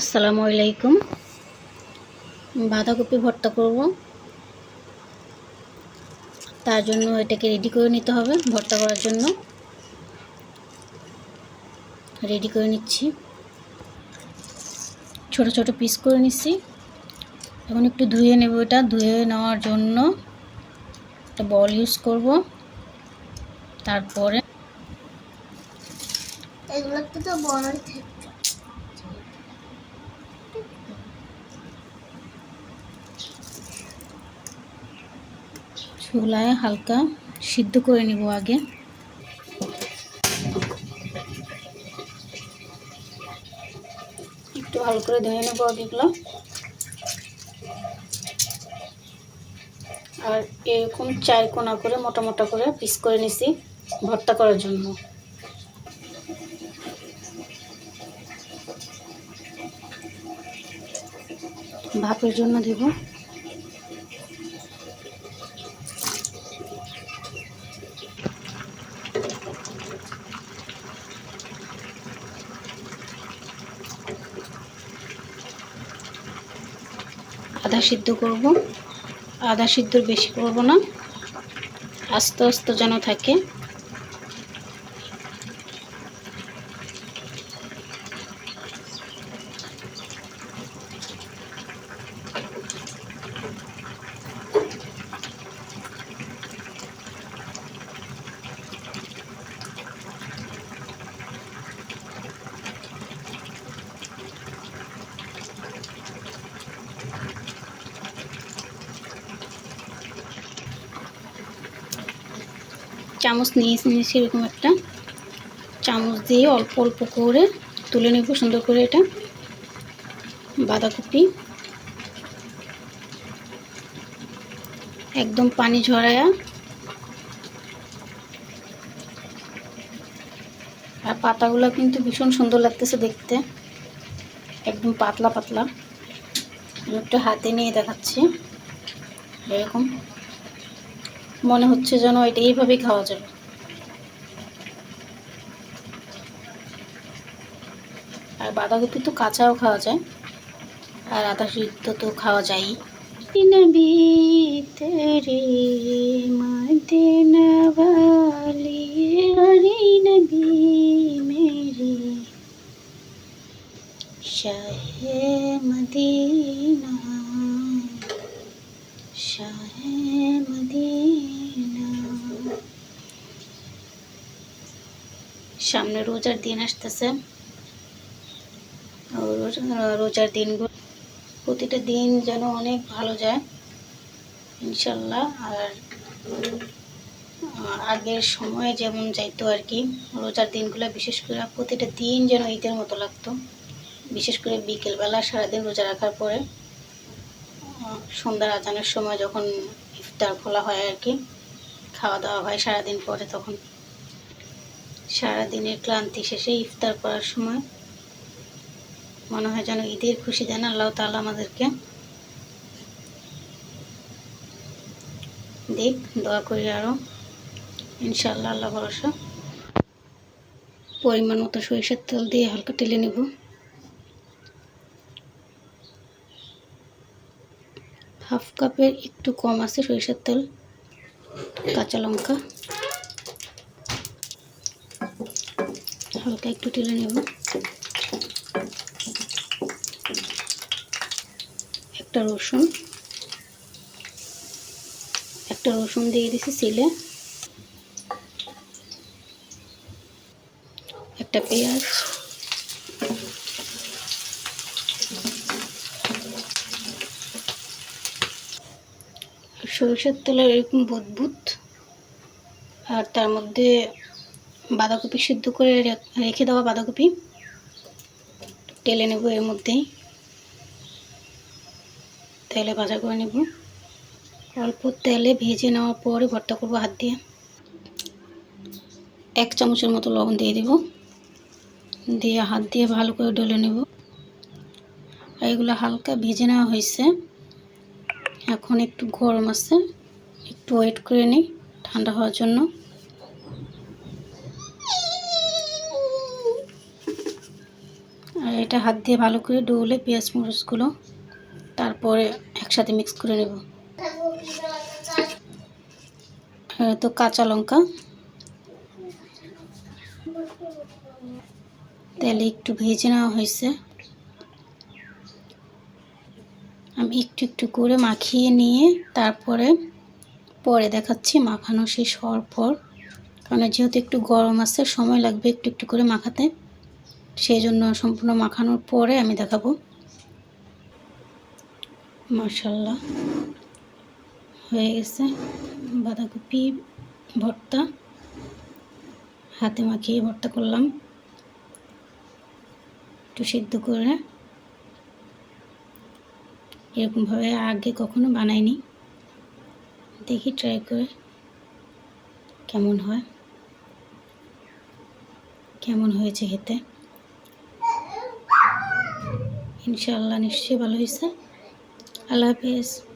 আসসালামু আলাইকুম। বাঁধাকপি ভর্তা করব। তার জন্য এটাকে রেডি করে নিতে হবে ভর্তা করার জন্য। রেডি করে নিচ্ছি। ছোট ছোট পিস করে নিচ্ছি। এখন একটু ধুয়ে নেব এটা। ধুয়ে নেওয়ার জন্য একটা বল ইউজ করব। তারপরে এগুলোতে তো বড়ই থাকে। চুলায় হালকা সিদ্ধ করে নিব আগে। একটু ভালো করে ধুয়ে নেব আগে এগুলো আর এরকম চার কোনা করে মোটা মোটা করে পিস করে নিছি ভর্তা করার জন্য। ভাপের জন্য দেব। আধা সিদ্ধ করব। আধা সিদ্ধ বেশি করব না। আস্তে আস্তে যেন থাকে। চামচ নিয়ে নিয়েছি এরকম একটা। চামচ দিয়ে অল্প অল্প করে তুলে নেব সুন্দর করে এটা। বাঁধাকপি। একদম পানি ঝরায়া। আর পাতাগুলো কিন্তু ভীষণ সুন্দর লাগতেছে দেখতে। একদম পাতলা পাতলা। একটু হাতে নিয়ে দেখাচ্ছি। এরকম। মনে হচ্ছে যেন এটা এইভাবেই খাওয়া যাবে আর বাঁধাকপি তো কাঁচাও খাওয়া যায়, আর আদা সিদ্ধ তো খাওয়া যায় নবী তেরে সামনে রোজার দিন আসতেছে। রোজার দিনগুলো প্রতিটা দিন যেন অনেক ভালো যায়, ইনশাল্লাহ। আর আগের সময় যেমন যাইতো আর কি, রোজার দিনগুলো বিশেষ করে প্রতিটা দিন যেন ঈদের মতো লাগতো। বিশেষ করে বিকেলবেলা সারাদিন রোজা রাখার পরে। সন্ধ্যার আজানের সময় যখন ইফতার খোলা হয় আর কি খাওয়া দাওয়া হয় সারাদিন পরে তখন। সারাদিনের ক্লান্তি শেষে ইফতার করার সময় মনে হয় যেন ঈদের খুশি দেন আল্লাহ তাআলা আমাদেরকে। দেখ, দোয়া করি আরও ইনশাল্লাহ আল্লাহ ভরসা। পরিমাণ মতো সরিষার তেল দিয়ে হালকা টেলে নেব। হাফ কাপের একটু কম আছে সরিষার তেল, কাঁচা লঙ্কা। হালকা একটু টেলে নেব। একটা রসুন। একটা রসুন দিয়ে দিছি সিলে। একটা পেঁয়াজ। সরিষার তেলের এরকম বুদবুদ, আর তার মধ্যে বাঁধাকপি সিদ্ধ করে রেখে দেওয়া বাঁধাকপি। টেলে নেব এর মধ্যেই। তেলে ভাজা করে নেব। অল্প তেলে ভেজে নেওয়ার পরে ভর্তা করব হাত দিয়ে। এক চামচের মতো লবণ দিয়ে দেব। দিয়ে হাত দিয়ে ভালো করে ডলে নেব। এগুলো হালকা ভেজে নেওয়া হয়েছে। এখন একটু গরম আছে, একটু ওয়েট করে নিই ঠান্ডা হওয়ার জন্য। আর এটা হাত দিয়ে ভালো করে ডলে পেঁয়াজ মরিচগুলো তারপরে একসাথে মিক্স করে নেব। তো কাঁচা লঙ্কা। তেলে একটু ভেজে নেওয়া হয়েছে আমি একটু একটু করে মাখিয়ে নিয়ে তারপরে পরে দেখাচ্ছি মাখানো শেষ হওয়ার পর। কারণ যেহেতু একটু গরম আছে, সময় লাগবে একটু একটু করে মাখাতে। সেই জন্য সম্পূর্ণ মাখানোর পরে আমি দেখাবো। মার্শাল্লাহ হয়ে গেছে বাঁধাকপি ভর্তা। হাতে মাখিয়ে ভর্তা করলাম। একটু সিদ্ধ করে এরকমভাবে আগে কখনো বানাইনি। দেখি ট্রাই করে কেমন হয়। কেমন হয়েছে খেতে? ইনশাআল্লাহ নিশ্চয়ই ভালো হয়েছে। আল্লাহ হাফিজ।